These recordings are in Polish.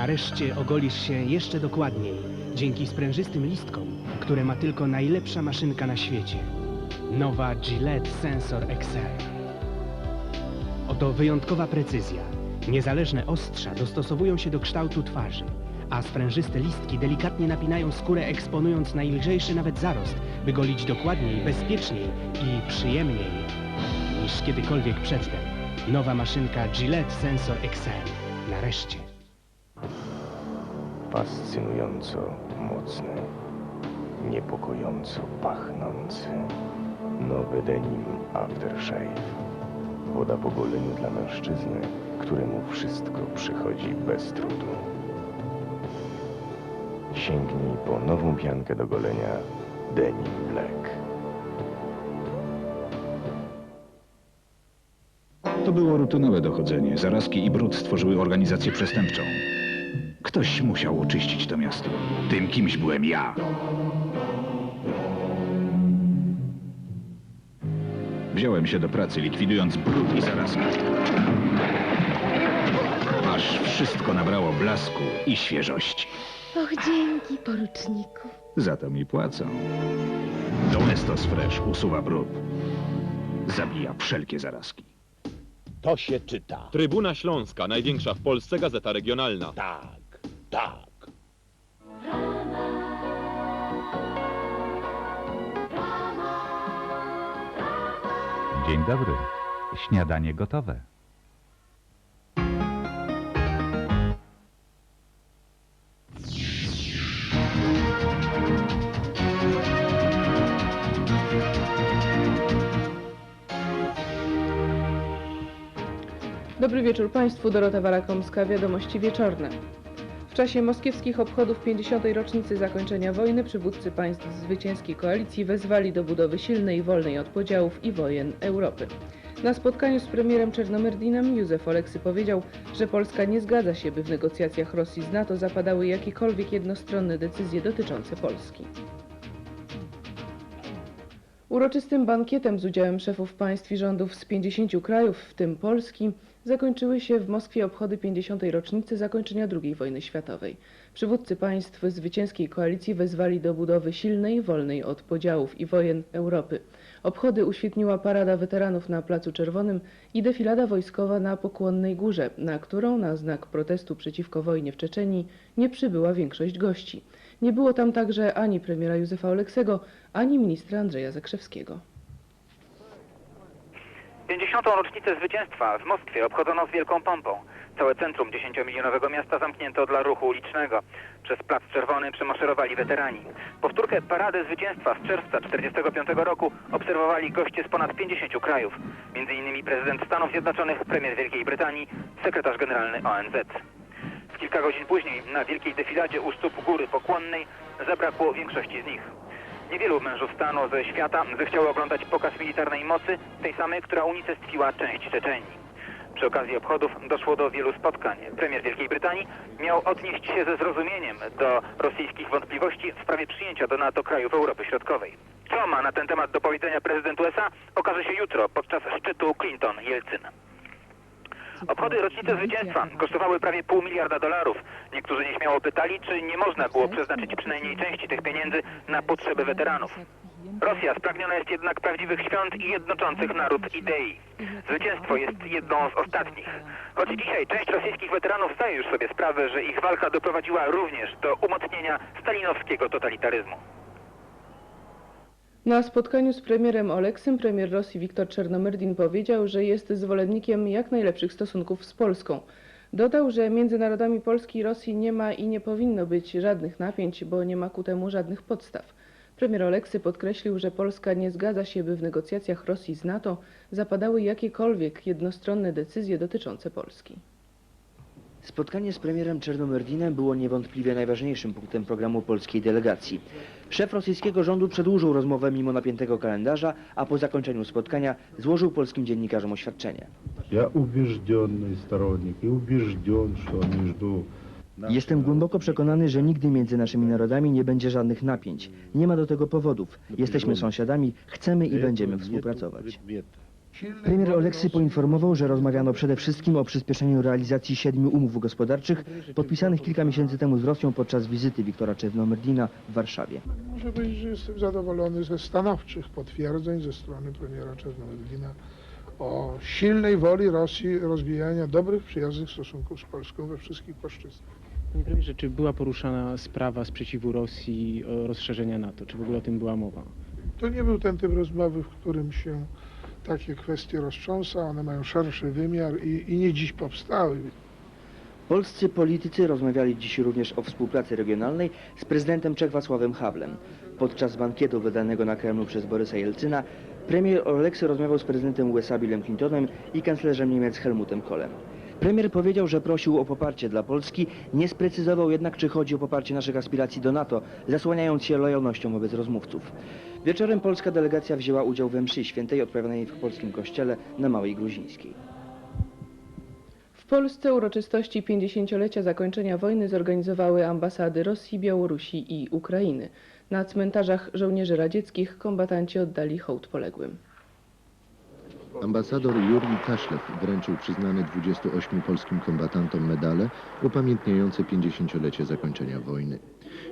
Nareszcie ogolisz się jeszcze dokładniej, dzięki sprężystym listkom, które ma tylko najlepsza maszynka na świecie. Nowa Gillette Sensor XL. Oto wyjątkowa precyzja. Niezależne ostrza dostosowują się do kształtu twarzy, a sprężyste listki delikatnie napinają skórę, eksponując najlżejszy nawet zarost, by golić dokładniej, bezpieczniej i przyjemniej niż kiedykolwiek przedtem. Nowa maszynka Gillette Sensor XL. Nareszcie. Fascynująco mocny, niepokojąco pachnący. Nowy denim Aftershave. Woda po goleniu dla mężczyzny, któremu wszystko przychodzi bez trudu. Sięgnij po nową piankę do golenia Denim Black. To było rutynowe dochodzenie. Zarazki i brud stworzyły organizację przestępczą. Ktoś musiał oczyścić to miasto. Tym kimś byłem ja. Wziąłem się do pracy, likwidując brud i zarazki. Aż wszystko nabrało blasku i świeżości. Och, dzięki, poruczniku. Za to mi płacą. Domestos Fresh usuwa brud. Zabija wszelkie zarazki. To się czyta. Trybuna Śląska, największa w Polsce gazeta regionalna. Tak, tak. Dzień dobry. Śniadanie gotowe. Dobry wieczór Państwu, Dorota Warakomska, Wiadomości Wieczorne. W czasie moskiewskich obchodów 50. rocznicy zakończenia wojny przywódcy państw zwycięskiej koalicji wezwali do budowy silnej, wolnej od podziałów i wojen Europy. Na spotkaniu z premierem Czernomyrdinem Józef Oleksy powiedział, że Polska nie zgadza się, by w negocjacjach Rosji z NATO zapadały jakiekolwiek jednostronne decyzje dotyczące Polski. Uroczystym bankietem z udziałem szefów państw i rządów z 50 krajów, w tym Polski, zakończyły się w Moskwie obchody 50. rocznicy zakończenia II wojny światowej. Przywódcy państw zwycięskiej koalicji wezwali do budowy silnej, wolnej od podziałów i wojen Europy. Obchody uświetniła parada weteranów na Placu Czerwonym i defilada wojskowa na Pokłonnej Górze, na którą na znak protestu przeciwko wojnie w Czeczenii nie przybyła większość gości. Nie było tam także ani premiera Józefa Oleksego, ani ministra Andrzeja Zakrzewskiego. 50. rocznicę zwycięstwa w Moskwie obchodzono z wielką pompą. Całe centrum 10-milionowego miasta zamknięto dla ruchu ulicznego. Przez Plac Czerwony przemaszerowali weterani. Powtórkę Parady Zwycięstwa z czerwca 1945 roku obserwowali goście z ponad 50 krajów. Między innymi prezydent Stanów Zjednoczonych, premier Wielkiej Brytanii, sekretarz generalny ONZ. W kilka godzin później na wielkiej defiladzie u stóp Góry Pokłonnej zabrakło większości z nich. Niewielu mężów stanu ze świata zechciało oglądać pokaz militarnej mocy, tej samej, która unicestwiła część Czeczenii. Przy okazji obchodów doszło do wielu spotkań. Premier Wielkiej Brytanii miał odnieść się ze zrozumieniem do rosyjskich wątpliwości w sprawie przyjęcia do NATO krajów Europy Środkowej. Co ma na ten temat do powiedzenia prezydent USA, okaże się jutro podczas szczytu Clinton-Jelcyn. Obchody rocznicy zwycięstwa kosztowały prawie pół miliarda dolarów. Niektórzy nieśmiało pytali, czy nie można było przeznaczyć przynajmniej części tych pieniędzy na potrzeby weteranów. Rosja spragniona jest jednak prawdziwych świąt i jednoczących naród idei. Zwycięstwo jest jedną z ostatnich. Choć dzisiaj część rosyjskich weteranów zdaje już sobie sprawę, że ich walka doprowadziła również do umocnienia stalinowskiego totalitaryzmu. Na spotkaniu z premierem Oleksym premier Rosji Viktor Czernomyrdin powiedział, że jest zwolennikiem jak najlepszych stosunków z Polską. Dodał, że między narodami Polski i Rosji nie ma i nie powinno być żadnych napięć, bo nie ma ku temu żadnych podstaw. Premier Oleksy podkreślił, że Polska nie zgadza się, by w negocjacjach Rosji z NATO zapadały jakiekolwiek jednostronne decyzje dotyczące Polski. Spotkanie z premierem Czernomyrdinem było niewątpliwie najważniejszym punktem programu polskiej delegacji. Szef rosyjskiego rządu przedłużył rozmowę mimo napiętego kalendarza, a po zakończeniu spotkania złożył polskim dziennikarzom oświadczenie. Ja stronnik i że. Jestem głęboko przekonany, że nigdy między naszymi narodami nie będzie żadnych napięć. Nie ma do tego powodów. Jesteśmy sąsiadami, chcemy i będziemy współpracować. Premier Oleksy poinformował, że rozmawiano przede wszystkim o przyspieszeniu realizacji siedmiu umów gospodarczych podpisanych kilka miesięcy temu z Rosją podczas wizyty Wiktora Czernomyrdina w Warszawie. Muszę powiedzieć, że jestem zadowolony ze stanowczych potwierdzeń ze strony premiera Czernomyrdina o silnej woli Rosji rozwijania dobrych, przyjaznych stosunków z Polską we wszystkich płaszczyznach. Panie premierze, czy była poruszana sprawa sprzeciwu Rosji o rozszerzenia NATO? Czy w ogóle o tym była mowa? To nie był ten typ rozmowy, w którym się takie kwestie roztrząsa, one mają szerszy wymiar i, i nie dziś powstały. Polscy politycy rozmawiali dziś również o współpracy regionalnej z prezydentem Czech Wacławem Hawlem. Podczas bankietu wydanego na Kremlu przez Borysa Jelcyna premier Oleksy rozmawiał z prezydentem USA Billem Clintonem i kanclerzem Niemiec Helmutem Kohlem. Premier powiedział, że prosił o poparcie dla Polski, nie sprecyzował jednak, czy chodzi o poparcie naszych aspiracji do NATO, zasłaniając się lojalnością wobec rozmówców. Wieczorem polska delegacja wzięła udział we mszy świętej odprawianej w polskim kościele na Małej Gruzińskiej. W Polsce uroczystości 50-lecia zakończenia wojny zorganizowały ambasady Rosji, Białorusi i Ukrainy. Na cmentarzach żołnierzy radzieckich kombatanci oddali hołd poległym. Ambasador Jurij Kaszlew wręczył przyznane 28 polskim kombatantom medale upamiętniające 50-lecie zakończenia wojny.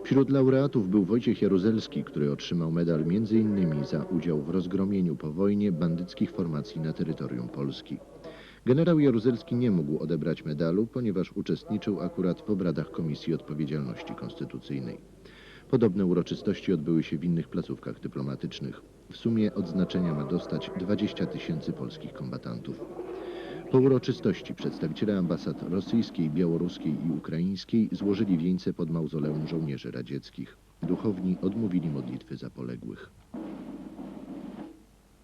Wśród laureatów był Wojciech Jaruzelski, który otrzymał medal m.in. za udział w rozgromieniu po wojnie bandyckich formacji na terytorium Polski. Generał Jaruzelski nie mógł odebrać medalu, ponieważ uczestniczył akurat w obradach Komisji Odpowiedzialności Konstytucyjnej. Podobne uroczystości odbyły się w innych placówkach dyplomatycznych. W sumie odznaczenia ma dostać 20 tysięcy polskich kombatantów. Po uroczystości przedstawiciele ambasad rosyjskiej, białoruskiej i ukraińskiej złożyli wieńce pod mauzoleum żołnierzy radzieckich. Duchowni odmówili modlitwy za poległych.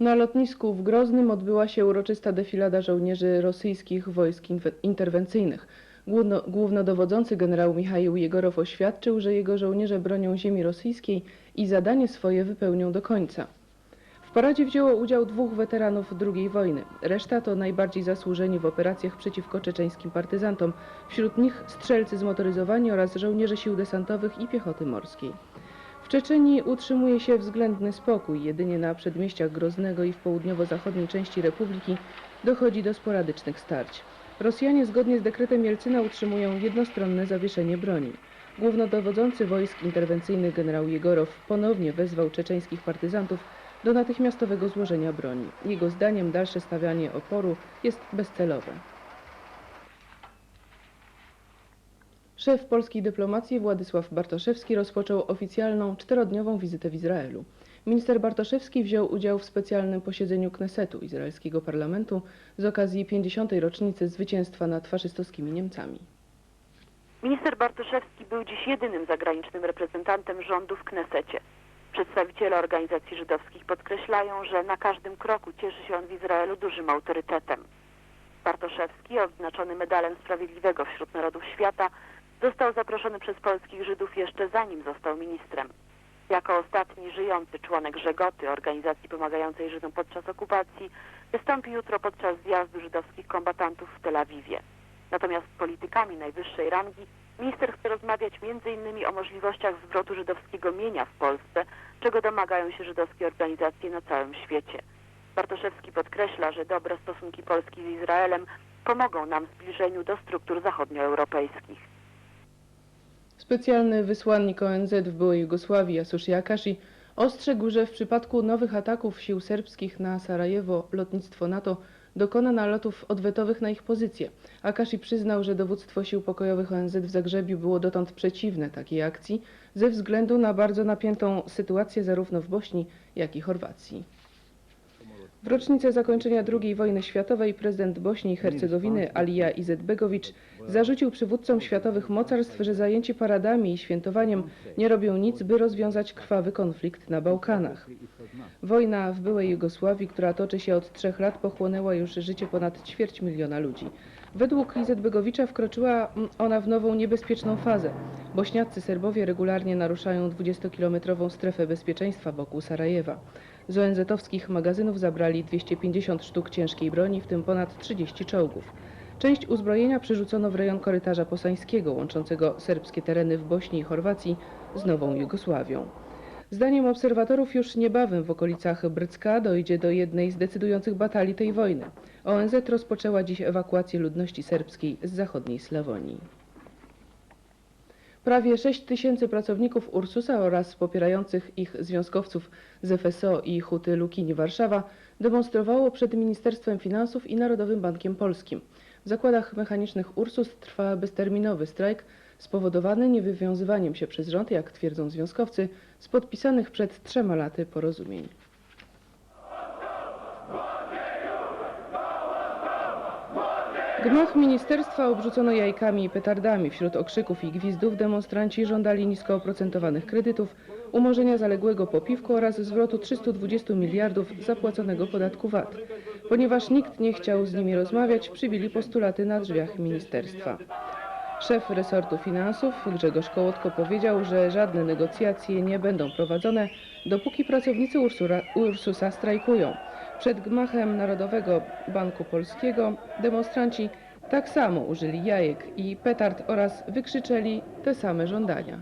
Na lotnisku w Groznym odbyła się uroczysta defilada żołnierzy rosyjskich wojsk interwencyjnych. Główno, głównodowodzący generał Michał Jegorow oświadczył, że jego żołnierze bronią ziemi rosyjskiej i zadanie swoje wypełnią do końca. Paradzie wzięło udział dwóch weteranów II wojny. Reszta to najbardziej zasłużeni w operacjach przeciwko czeczeńskim partyzantom. Wśród nich strzelcy zmotoryzowani oraz żołnierze sił desantowych i piechoty morskiej. W Czeczenii utrzymuje się względny spokój. Jedynie na przedmieściach Groznego i w południowo-zachodniej części Republiki dochodzi do sporadycznych starć. Rosjanie zgodnie z dekretem Jelcyna utrzymują jednostronne zawieszenie broni. Głównodowodzący wojsk interwencyjnych generał Jegorow ponownie wezwał czeczeńskich partyzantów do natychmiastowego złożenia broni. Jego zdaniem dalsze stawianie oporu jest bezcelowe. Szef polskiej dyplomacji Władysław Bartoszewski rozpoczął oficjalną czterodniową wizytę w Izraelu. Minister Bartoszewski wziął udział w specjalnym posiedzeniu Knesetu, izraelskiego parlamentu, z okazji 50. rocznicy zwycięstwa nad faszystowskimi Niemcami. Minister Bartoszewski był dziś jedynym zagranicznym reprezentantem rządu w Knesecie. Przedstawiciele organizacji żydowskich podkreślają, że na każdym kroku cieszy się on w Izraelu dużym autorytetem. Bartoszewski, odznaczony medalem Sprawiedliwego wśród Narodów Świata, został zaproszony przez polskich Żydów jeszcze zanim został ministrem. Jako ostatni żyjący członek Żegoty, organizacji pomagającej Żydom podczas okupacji, wystąpi jutro podczas zjazdu żydowskich kombatantów w Tel Awiwie. Natomiast politykami najwyższej rangi minister chce rozmawiać m.in. o możliwościach zwrotu żydowskiego mienia w Polsce, czego domagają się żydowskie organizacje na całym świecie. Bartoszewski podkreśla, że dobre stosunki Polski z Izraelem pomogą nam w zbliżeniu do struktur zachodnioeuropejskich. Specjalny wysłannik ONZ w byłej Jugosławii, Jasushi Akashi, ostrzegł, że w przypadku nowych ataków sił serbskich na Sarajewo lotnictwo NATO dokona nalotów odwetowych na ich pozycje. Akashi przyznał, że dowództwo sił pokojowych ONZ w Zagrzebiu było dotąd przeciwne takiej akcji ze względu na bardzo napiętą sytuację zarówno w Bośni, jak i Chorwacji. W rocznicę zakończenia II wojny światowej prezydent Bośni i Hercegowiny Alija Izetbegowicz zarzucił przywódcom światowych mocarstw, że zajęci paradami i świętowaniem nie robią nic, by rozwiązać krwawy konflikt na Bałkanach. Wojna w byłej Jugosławii, która toczy się od trzech lat, pochłonęła już życie ponad ćwierć miliona ludzi. Według Izetbegowicza wkroczyła ona w nową niebezpieczną fazę. Bośniacy Serbowie regularnie naruszają 20-kilometrową strefę bezpieczeństwa wokół Sarajewa. Z ONZ-owskich magazynów zabrali 250 sztuk ciężkiej broni, w tym ponad 30 czołgów. Część uzbrojenia przerzucono w rejon korytarza posańskiego, łączącego serbskie tereny w Bośni i Chorwacji z nową Jugosławią. Zdaniem obserwatorów już niebawem w okolicach Brycka dojdzie do jednej z decydujących batalii tej wojny. ONZ rozpoczęła dziś ewakuację ludności serbskiej z zachodniej Slawonii. Prawie 6 tysięcy pracowników Ursusa oraz popierających ich związkowców z FSO i Huty Lukini Warszawa demonstrowało przed Ministerstwem Finansów i Narodowym Bankiem Polskim. W zakładach mechanicznych Ursus trwa bezterminowy strajk spowodowany niewywiązywaniem się przez rząd, jak twierdzą związkowcy, z podpisanych przed trzema laty porozumień. Gmach ministerstwa obrzucono jajkami i petardami. Wśród okrzyków i gwizdów demonstranci żądali nisko oprocentowanych kredytów, umorzenia zaległego po piwku oraz zwrotu 320 miliardów zapłaconego podatku VAT. Ponieważ nikt nie chciał z nimi rozmawiać, przybili postulaty na drzwiach ministerstwa. Szef resortu finansów Grzegorz Kołotko powiedział, że żadne negocjacje nie będą prowadzone, dopóki pracownicy Ursura, Ursusa strajkują. Przed gmachem Narodowego Banku Polskiego demonstranci tak samo użyli jajek i petard oraz wykrzyczeli te same żądania.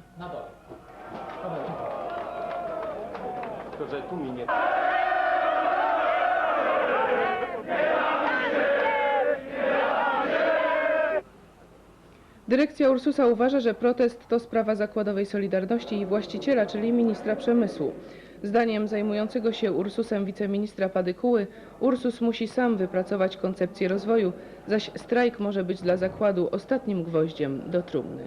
Dyrekcja Ursusa uważa, że protest to sprawa zakładowej Solidarności i właściciela, czyli ministra przemysłu. Zdaniem zajmującego się Ursusem wiceministra Padykuły, Ursus musi sam wypracować koncepcję rozwoju, zaś strajk może być dla zakładu ostatnim gwoździem do trumny.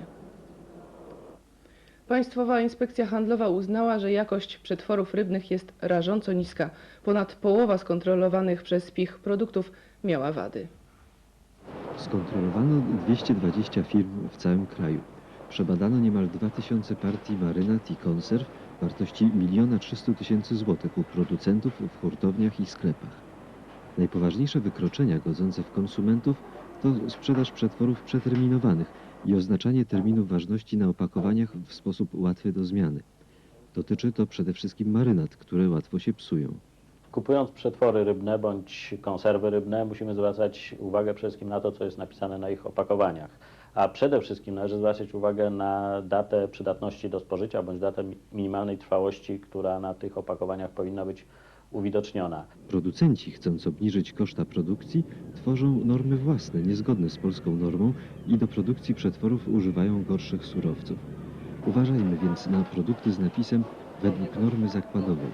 Państwowa Inspekcja Handlowa uznała, że jakość przetworów rybnych jest rażąco niska. Ponad połowa skontrolowanych przez PICH produktów miała wady. Skontrolowano 220 firm w całym kraju. Przebadano niemal 2000 partii marynat i konserw wartości 1 300 tysięcy złotych u producentów w hurtowniach i sklepach. Najpoważniejsze wykroczenia godzące w konsumentów to sprzedaż przetworów przeterminowanych i oznaczanie terminów ważności na opakowaniach w sposób łatwy do zmiany. Dotyczy to przede wszystkim marynat, które łatwo się psują. Kupując przetwory rybne bądź konserwy rybne, musimy zwracać uwagę przede wszystkim na to, co jest napisane na ich opakowaniach. A przede wszystkim należy zwracać uwagę na datę przydatności do spożycia bądź datę mi- minimalnej trwałości, która na tych opakowaniach powinna być uwidoczniona. Producenci, chcąc obniżyć koszta produkcji, tworzą normy własne, niezgodne z polską normą i do produkcji przetworów używają gorszych surowców. Uważajmy więc na produkty z napisem według normy zakładowej.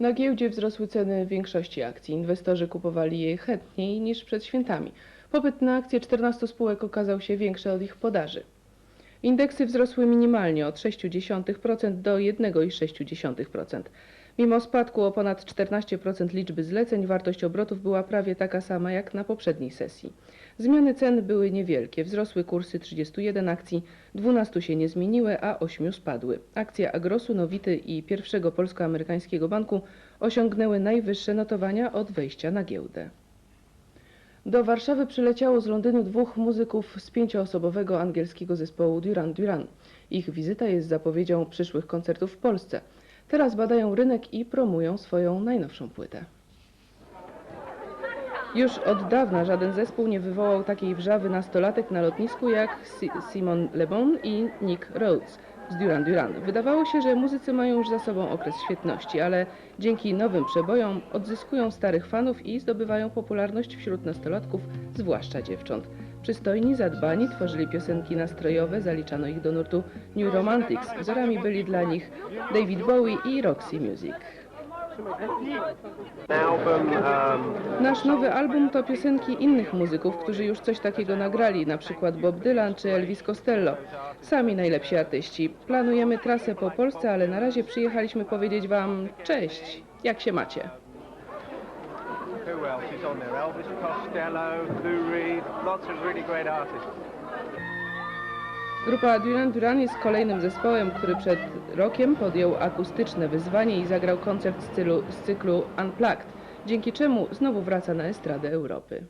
Na giełdzie wzrosły ceny większości akcji. Inwestorzy kupowali je chętniej niż przed świętami. Popyt na akcje 14 spółek okazał się większy od ich podaży. Indeksy wzrosły minimalnie od 0,6% do 1,6%. Mimo spadku o ponad 14% liczby zleceń, wartość obrotów była prawie taka sama jak na poprzedniej sesji. Zmiany cen były niewielkie. Wzrosły kursy 31 akcji, 12 się nie zmieniły, a 8 spadły. Akcje Agrosu, Nowity i pierwszego polsko-amerykańskiego banku osiągnęły najwyższe notowania od wejścia na giełdę. Do Warszawy przyleciało z Londynu dwóch muzyków z pięcioosobowego angielskiego zespołu Duran Duran. Ich wizyta jest zapowiedzią przyszłych koncertów w Polsce. Teraz badają rynek i promują swoją najnowszą płytę. Już od dawna żaden zespół nie wywołał takiej wrzawy nastolatek na lotnisku jak Si- Simon Le Bon i Nick Rhodes z Duran Duran. Wydawało się, że muzycy mają już za sobą okres świetności, ale dzięki nowym przebojom odzyskują starych fanów i zdobywają popularność wśród nastolatków, zwłaszcza dziewcząt. Przystojni, zadbani, tworzyli piosenki nastrojowe, zaliczano ich do nurtu New Romantics. Wzorami byli dla nich David Bowie i Roxy Music. Nasz nowy album to piosenki innych muzyków, którzy już coś takiego nagrali, na przykład Bob Dylan czy Elvis Costello. Sami najlepsi artyści. Planujemy trasę po Polsce, ale na razie przyjechaliśmy powiedzieć Wam cześć, jak się macie? Who else is on there? Elvis Costello, Lou Reed, lots of really great artists. Grupa Duran Duran jest kolejnym zespołem, który przed rokiem podjął akustyczne wyzwanie i zagrał koncert z, cylu, z cyklu Unplugged, dzięki czemu znowu wraca na estradę Europy.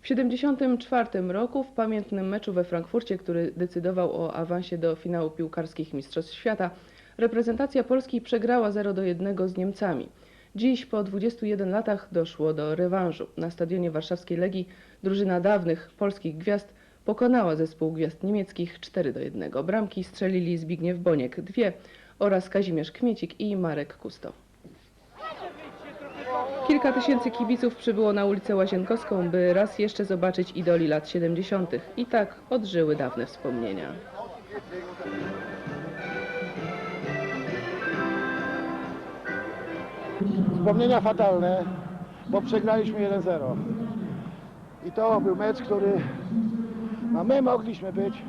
W 1974 roku w pamiętnym meczu we Frankfurcie, który decydował o awansie do finału piłkarskich Mistrzostw Świata, reprezentacja Polski przegrała 0 do 1 z Niemcami. Dziś po 21 latach doszło do rewanżu. Na stadionie warszawskiej Legii drużyna dawnych polskich gwiazd pokonała zespół gwiazd niemieckich 4 do 1. Bramki strzelili Zbigniew Boniek dwie oraz Kazimierz Kmiecik i Marek Kusto. Kilka tysięcy kibiców przybyło na ulicę Łazienkowską, by raz jeszcze zobaczyć idoli lat 70. I tak odżyły dawne wspomnienia. Wspomnienia fatalne, bo przegraliśmy 1-0. I to był mecz, który no my mogliśmy być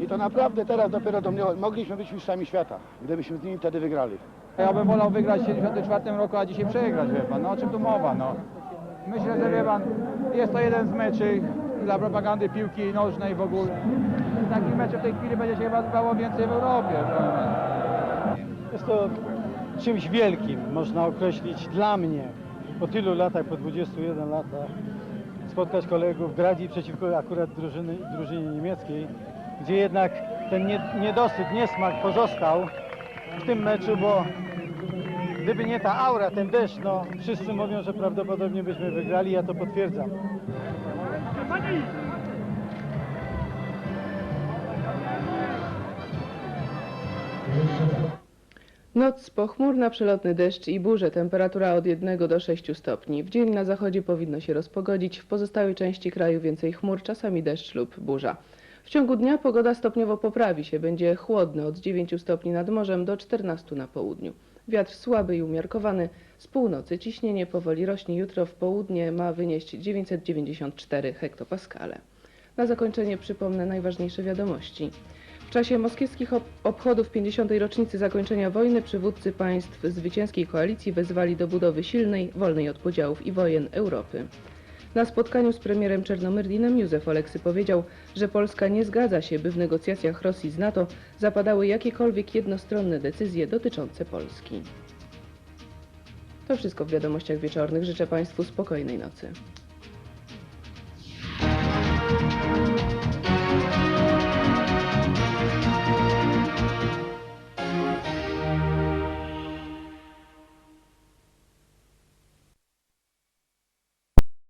i to naprawdę teraz dopiero do mnie mogliśmy być mistrzami świata, gdybyśmy z nimi wtedy wygrali. Ja bym wolał wygrać w 74 roku, a dzisiaj przegrać, wie pan. No o czym tu mowa, no. Myślę, że wie pan, jest to jeden z meczy dla propagandy piłki nożnej w ogóle. Takich meczów w tej chwili będzie się chyba odbywało więcej w Europie. Jest to czymś wielkim, można określić dla mnie, po tylu latach, po 21 latach, spotkać kolegów, grać i przeciwko akurat drużyny, drużynie niemieckiej, gdzie jednak ten nie- niedosyt, niesmak pozostał w tym meczu, bo gdyby nie ta aura, ten deszcz, no wszyscy mówią, że prawdopodobnie byśmy wygrali, ja to potwierdzam. Noc pochmurna, przelotny deszcz i burze, temperatura od 1 do 6 stopni. W dzień na zachodzie powinno się rozpogodzić, w pozostałej części kraju więcej chmur, czasami deszcz lub burza. W ciągu dnia pogoda stopniowo poprawi się, będzie chłodno od 9 stopni nad morzem do 14 na południu. Wiatr słaby i umiarkowany, z północy ciśnienie powoli rośnie, jutro w południe ma wynieść 994 hektopaskale. Na zakończenie przypomnę najważniejsze wiadomości. W czasie moskiewskich ob- obchodów 50. rocznicy zakończenia wojny przywódcy państw zwycięskiej koalicji wezwali do budowy silnej, wolnej od podziałów i wojen Europy. Na spotkaniu z premierem Czernomyrdinem Józef Oleksy powiedział, że Polska nie zgadza się, by w negocjacjach Rosji z NATO zapadały jakiekolwiek jednostronne decyzje dotyczące Polski. To wszystko w wiadomościach wieczornych. Życzę Państwu spokojnej nocy.